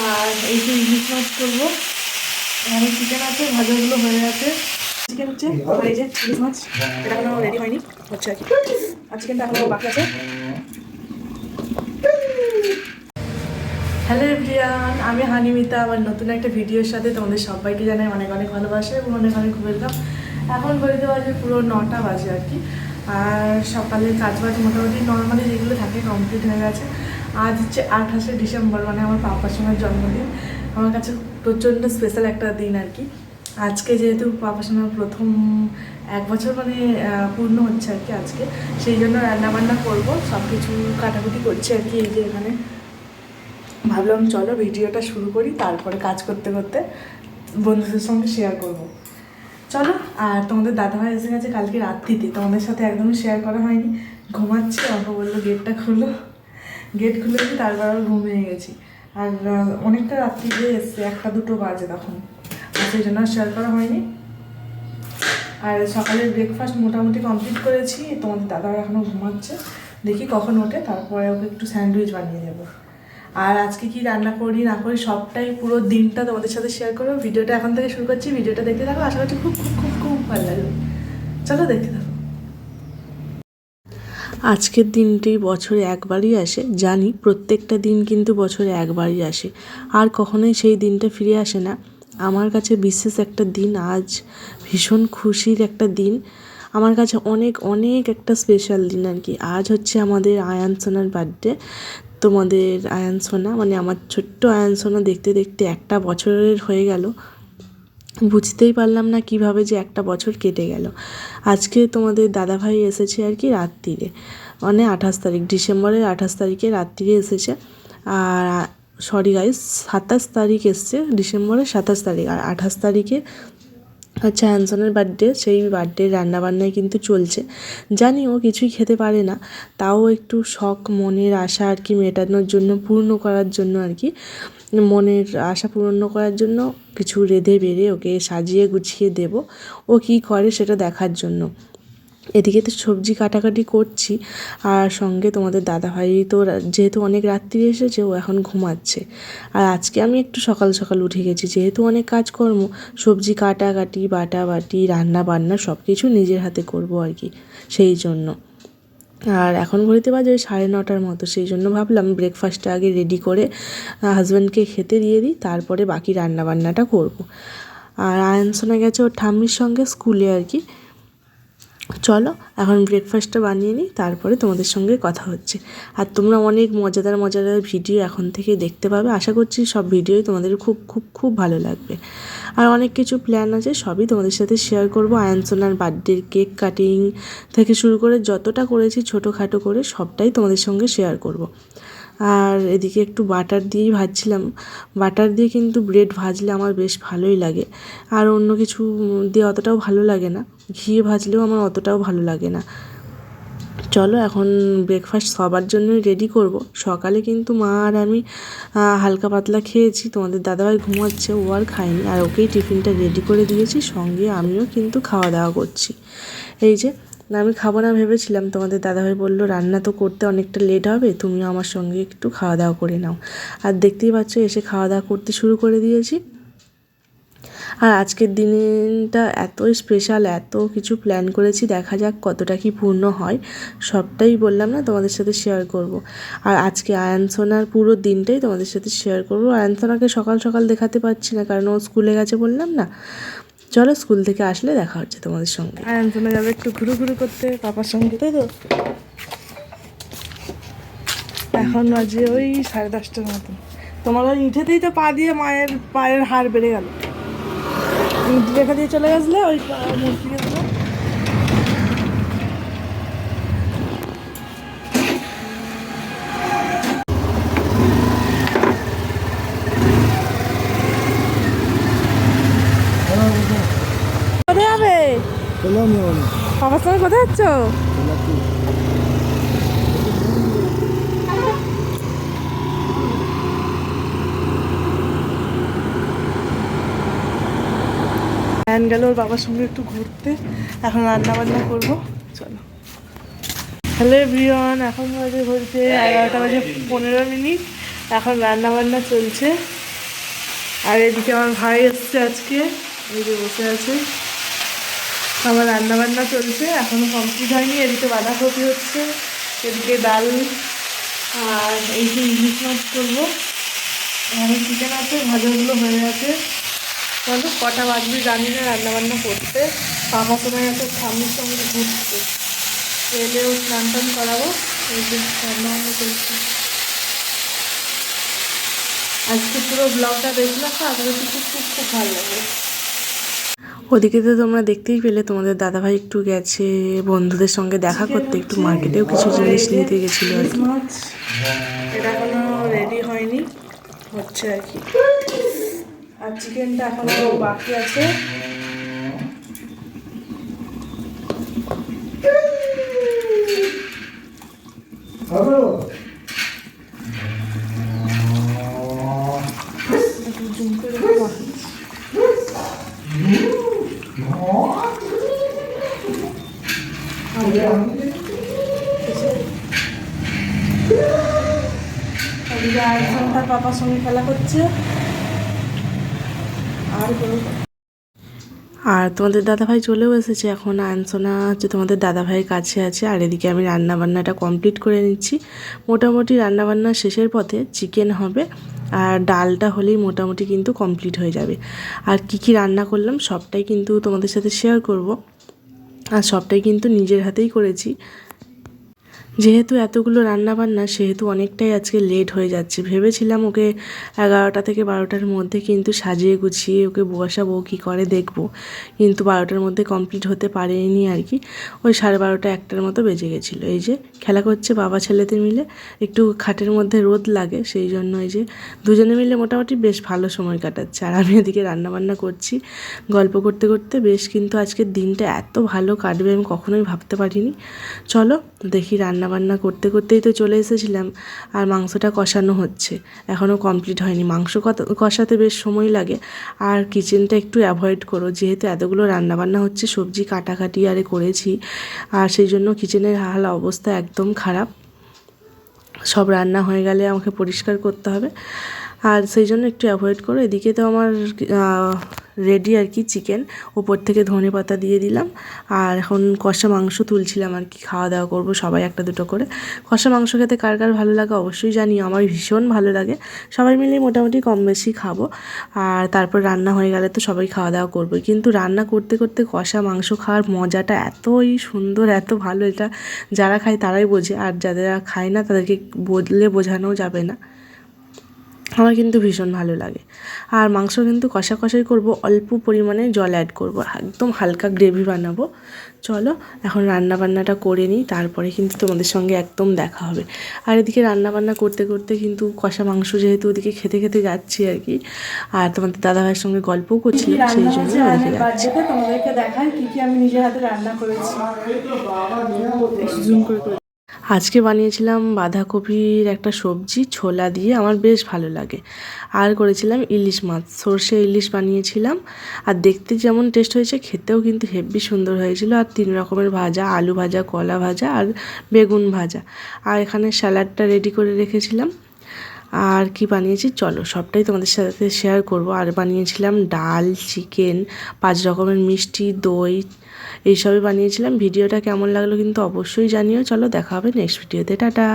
আর এই যে ইলিশ মাছ করব। এখানে চিকেন আছে, ভাজাগুলো হয়ে গেছে। চিকেন হচ্ছে আর এই যে ইলিশ মাছ, এটা রেডি হয়নি, হচ্ছে আর কি। আর চিকেনটা বাকি আছে। হ্যালো এভরিয়ান আমি হানিমিতা, আমার নতুন একটা ভিডিওর সাথে তোমাদের সবাইকে জানাই অনেক অনেক ভালোবাসা এবং অনেক অনেক ওয়েলকাম এখন ঘড়িতে বাজে পুরো নটা বাজে আর কি। আর সকালের কাজ বাজ মোটামুটি নর্মালি যেগুলো থাকে কমপ্লিট হয়ে গেছে। আজ হচ্ছে আঠাশে ডিসেম্বর মানে আমার পাপার সময় জন্মদিন। আমার কাছে প্রচণ্ড স্পেশাল একটা দিন আর কি। আজকে যেহেতু পাপার সময় প্রথম এক বছর মানে পূর্ণ হচ্ছে আর কি আজকে। সেই জন্য রান্নাবান্না করব সব কিছু কাটাকুটি করছি আর কি এই যে এখানে। ভাবলাম চলো ভিডিওটা শুরু করি, তারপরে কাজ করতে করতে বন্ধুদের সঙ্গে শেয়ার করব। চলো, আর তোমাদের দাদাভাই এসে গেছে কালকে রাত্রিতে, তোমাদের সাথে একদমই শেয়ার করা হয়নি। ঘুমাচ্ছি আমাকে বলল গেটটা খুলো। গেট খুলেছি, তারপর আবার ঘুমিয়ে গেছি। আর অনেকটা রাত্রি রাত্রিতে এসছে, একটা দুটো বাজে তখন। আর সেই জন্য শেয়ার করা হয়নি। আর সকালের ব্রেকফাস্ট মোটামুটি কমপ্লিট করেছি। তোমাদের দাদাভাই এখনও ঘুমাচ্ছে। দেখি কখন ওঠে, তারপরে ওকে একটু স্যান্ডউইচ বানিয়ে দেবো। আর আজকে কি রান্না করি, না করি, সবটাই পুরো দিনটা তোমাদের সাথে শেয়ার করব। ভিডিওটা এখন থেকে শুরু করছি, ভিডিওটা দেখতে থাকো। আশা করছি খুব খুব খুব খুব ভালো লাগবে। চলো দেখতে থাকো। আজকের দিনটি বছরে একবারই আসে। জানি প্রত্যেকটা দিন কিন্তু বছরে একবারই আসে। আর কখনোই সেই দিনটা ফিরে আসে না। আমার কাছে বিশেষ একটা দিন আজ, ভীষণ খুশির একটা দিন। আমার কাছে অনেক অনেক একটা স্পেশাল দিন আর কি। আজ হচ্ছে আমাদের আয়ান সোনার বার্থডে তোমাদের আয়ান সোনা মানে আমার ছোট্ট আয়ান সোনা দেখতে দেখতে একটা বছরের হয়ে গেল। বুঝতেই পারলাম না কীভাবে যে একটা বছর কেটে গেল। আজকে তোমাদের দাদাভাই এসেছে আর কি রাত্রিরে। মানে আঠাশ তারিখ, ডিসেম্বরের আঠাশ তারিখে রাত্রিরে এসেছে। আর সরি গাইস সাতাশ তারিখ এসছে, ডিসেম্বরের সাতাশ তারিখ। আর আঠাশ তারিখে হচ্ছে হ্যানসনের বার্থডে সেই বার্থডে রান্নাবান্নায় কিন্তু চলছে। জানি ও কিছুই খেতে পারে না, তাও একটু শখ, মনের আশা আর কি মেটানোর জন্য, পূর্ণ করার জন্য আর কি। মনের আশা পূর্ণ করার জন্য কিছু রেঁধে বেড়ে ওকে সাজিয়ে গুছিয়ে দেব। ও কী করে সেটা দেখার জন্য। এদিকে তো সবজি কাটাকাটি করছি আর সঙ্গে তোমাদের দাদাভাই তো যেহেতু অনেক রাত্রি এসেছে, ও এখন ঘুমাচ্ছে। আর আজকে আমি একটু সকাল সকাল উঠে গেছি। যেহেতু অনেক কাজকর্ম, সবজি কাটাকাটি বাটা বাটি রান্না বান্না সব কিছু নিজের হাতে করব আর কি, সেই জন্য। আর এখন ঘড়িতে বাজে ওই সাড়ে নটার মতো, সেই জন্য ভাবলাম ব্রেকফাস্টটা আগে রেডি করে হাজব্যান্ডকে খেতে দিয়ে দিই, তারপরে বাকি রান্নাবান্নাটা করব। আর আয়ন শোনা গেছে ওর ঠাম্মির সঙ্গে স্কুলে আর কি চলো, এখন ব্রেকফাস্টটা বানিয়ে নিই, তারপরে তোমাদের সঙ্গে কথা হচ্ছে। আর তোমরা অনেক মজাদার মজাদার ভিডিও এখন থেকে দেখতে পাবে। আশা করছি সব ভিডিওই তোমাদের খুব খুব খুব ভালো লাগবে। আর অনেক কিছু প্ল্যান আছে, সবই তোমাদের সাথে শেয়ার করব। আয়ানসোনার বার্থডের কেক কাটিং থেকে শুরু করে যতটা করেছি ছোটোখাটো করে সবটাই তোমাদের সঙ্গে শেয়ার করব। আর এদিকে একটু বাটার দিয়েই ভাজছিলাম। বাটার দিয়ে কিন্তু ব্রেড ভাজলে আমার বেশ ভালোই লাগে। আর অন্য কিছু দিয়ে অতটাও ভালো লাগে না। ঘিয়ে ভাজলেও আমার অতটাও ভালো লাগে না। চলো এখন ব্রেকফাস্ট সবার জন্যই রেডি করব। সকালে কিন্তু মা আর আমি হালকা পাতলা খেয়েছি। তোমাদের দাদাভাই ঘুমাচ্ছে, ও আর খায়নি। আর ওকেই টিফিনটা রেডি করে দিয়েছি। সঙ্গে আমিও কিন্তু খাওয়া দাওয়া করছি। এই যে আমি খাব না ভেবেছিলাম। তোমাদের দাদাভাই বলল, রান্না তো করতে অনেকটা লেট হবে, তুমিও আমার সঙ্গে একটু খাওয়া দাওয়া করে নাও। আর দেখতেই পাচ্ছ, এসে খাওয়া দাওয়া করতে শুরু করে দিয়েছি। আর আজকের দিনটা এত স্পেশাল এত কিছু প্ল্যান করেছি, দেখা যাক কতটা কি পূর্ণ হয়। সবটাই বললাম না, তোমাদের সাথে শেয়ার করব। আর আজকে আয়ানসোনার পুরো দিনটাই তোমাদের সাথে শেয়ার করব। আয়ানসোনাকে সকাল সকাল দেখাতে পারছি না, কারণ ও স্কুলে গেছে বললাম না। চলো স্কুল থেকে আসলে দেখা হচ্ছে তোমাদের সঙ্গে। তুমি যাবে একটু ঘুরু ঘুরু করতে পাপার সঙ্গে, তাই তো? এখন বাজে ওই সাড়ে দশটার মতন তোমার ওই ইঁটেতেই তো পা দিয়ে মায়ের পায়ের হাড় বেড়ে গেল। ইঁট রেখা দিয়ে চলে গেছলে ওই মূর্তি গেছিল কোথায় যাবে বাবার সঙ্গে কোথায় যাচ্ছ? প্ল্যান গেল ওর বাবার সঙ্গে একটু ঘুরতে। এখন রান্না বান্না করব। চলো। হ্যালো এভরিওয়ান, এখন বাজে ঘুরতে এগারোটা বাজে পনেরো মিনিট। এখন রান্না বান্না চলছে। আর এদিকে আমার ভাই এসছে আজকে। এই যে বসে আছে। আমার রান্না বান্না চলছে, এখনও কমপ্লিট হয়নি, এদিকে বাঁধাকপি হচ্ছে, এদিকে ডাল আর এই যে ইলিশ মাছ করব। এখানে চিকেন আছে, ভাজাগুলো হয়ে গেছে। বলো কটা বাজবে জানি না, রান্নাবান্না করতে। পাপা সময় আছে স্বামীর সঙ্গে ঘুরতে এলেও স্নান টান করাবো, এই যে রান্না বান্না করছি আজকে পুরো ব্লগটা দেখলাম তো আপনাদের খুব খুব খুব ভালো লাগে ওদিকে তো তোমরা দেখতেই পেলে তোমাদের দাদাভাই একটু গেছে বন্ধুদের সঙ্গে দেখা করতে একটু মার্কেটেও কিছু জিনিস নিতে গেছিল আর কি। এটা এখনও রেডি হয়নি হচ্ছে আর কি। আর চিকেনটা এখনও বাকি আছে। একটু zoom করে দেখো। আর আর তোমাদের দাদাভাই চলেও এসেছে এখন। আনসোনা হচ্ছে তোমাদের দাদাভাইয়ের কাছে আছে, আর এদিকে আমি রান্না বান্নাটা কমপ্লিট করে নিচ্ছি। মোটামুটি রান্না বান্না শেষের পথে চিকেন হবে, আর ডালটা হলেই মোটামুটি কিন্তু কমপ্লিট হয়ে যাবে। আর কি কি রান্না করলাম সবটাই কিন্তু তোমাদের সাথে শেয়ার করব। আর সবটাই কিন্তু নিজের হাতেই করেছি। যেহেতু এতগুলো রান্না বান্না সেহেতু অনেকটাই আজকে লেট হয়ে যাচ্ছে। ভেবেছিলাম ওকে এগারোটা থেকে বারোটার মধ্যে কিন্তু সাজিয়ে গুছিয়ে ওকে বসাবো, কী করে দেখব। কিন্তু বারোটার মধ্যে কমপ্লিট হতে পারেনি আর কি। ওই সাড়ে বারোটা একটার মতো বেজে গেছিল। এই যে খেলা করছে বাবা ছেলেতে মিলে, একটু খাটের মধ্যে রোদ লাগে, সেই জন্য এই যে দুজনে মিলে মোটামুটি বেশ ভালো সময় কাটাচ্ছে। আর আমি এদিকে রান্নাবান্না করছি। গল্প করতে করতে বেশ কিন্তু আজকের দিনটা এত ভালো কাটবে আমি কখনোই ভাবতে পারিনি। চলো দেখি রান্নাবান্না করতে করতেই তো চলে এসেছিলাম, আর মাংসটা কষানো হচ্ছে। এখনও কমপ্লিট হয়নি। মাংস কষাতে বেশ সময় লাগে। আর কিচেনটা একটু অ্যাভয়েড করো। যেহেতু এতগুলো রান্নাবান্না হচ্ছে, সবজি কাটাকাটি আরে করেছি, আর সেই জন্য কিচেনের হাল অবস্থা একদম খারাপ। সব রান্না হয়ে গেলে আমাকে পরিষ্কার করতে হবে। আর সেই জন্য একটু অ্যাভয়েড করো। এদিকে তো আমার রেডি আর কি চিকেন ওপর থেকে ধনে পাতা দিয়ে দিলাম। আর এখন কষা মাংস তুলছিলাম আর কি, খাওয়া দাওয়া করব সবাই একটা দুটো করে। কষা মাংস খেতে কার কার ভালো লাগে অবশ্যই জানি আমার ভীষণ ভালো লাগে। সবাই মিলে মোটামুটি কম বেশি খাব। আর তারপর রান্না হয়ে গেলে তো সবাই খাওয়া দাওয়া করব কিন্তু রান্না করতে করতে কষা মাংস খাওয়ার মজাটা এতই সুন্দর, এত ভালো, এটা যারা খায় তারাই বোঝে। আর যারা খায় না তাদেরকে বললে বোঝানো যাবে না। আমার কিন্তু ভীষণ ভালো লাগে। আর মাংস কিন্তু কষা কষাই করব অল্প পরিমাণে জল অ্যাড করব একদম হালকা গ্রেভি বানাবো। চলো এখন রান্না বান্নাটা করে নিই তারপরে কিন্তু তোমাদের সঙ্গে একদম দেখা হবে। আর এদিকে রান্না বান্না করতে করতে কিন্তু কষা মাংস যেহেতু ওদিকে খেতে খেতে যাচ্ছি আর কি আর তোমাদের দাদাভাইয়ের সঙ্গে গল্পও কি করছিলাম সেই জন্য ওদিকে যাচ্ছি। তোমাদেরকে দেখাই কি কি আমি নিজের হাতে রান্না করেছি। জুম করে করে আজকে বানিয়েছিলাম বাঁধাকপির একটা সবজি, ছোলা দিয়ে আমার বেশ ভালো লাগে। আর করেছিলাম ইলিশ মাছ, সর্ষে ইলিশ বানিয়েছিলাম। আর দেখতে যেমন টেস্ট হয়েছে, খেতেও কিন্তু হেভি সুন্দর হয়েছিল। আর তিন রকমের ভাজা, আলু ভাজা, কলা ভাজা আর বেগুন ভাজা। আর এখানে স্যালাডটা রেডি করে রেখেছিলাম। আর কি বানিয়েছি? চলো, সবটাই তোমাদের সাথে শেয়ার করব। আর বানিয়েছিলাম ডাল চিকেন পাঁচ রকমের মিষ্টি, দই, এইসবই বানিয়েছিলাম। ভিডিওটা কেমন লাগল কিন্তু অবশ্যই জানিও। চলো, দেখা হবে নেক্সট ভিডিওতে টাটা!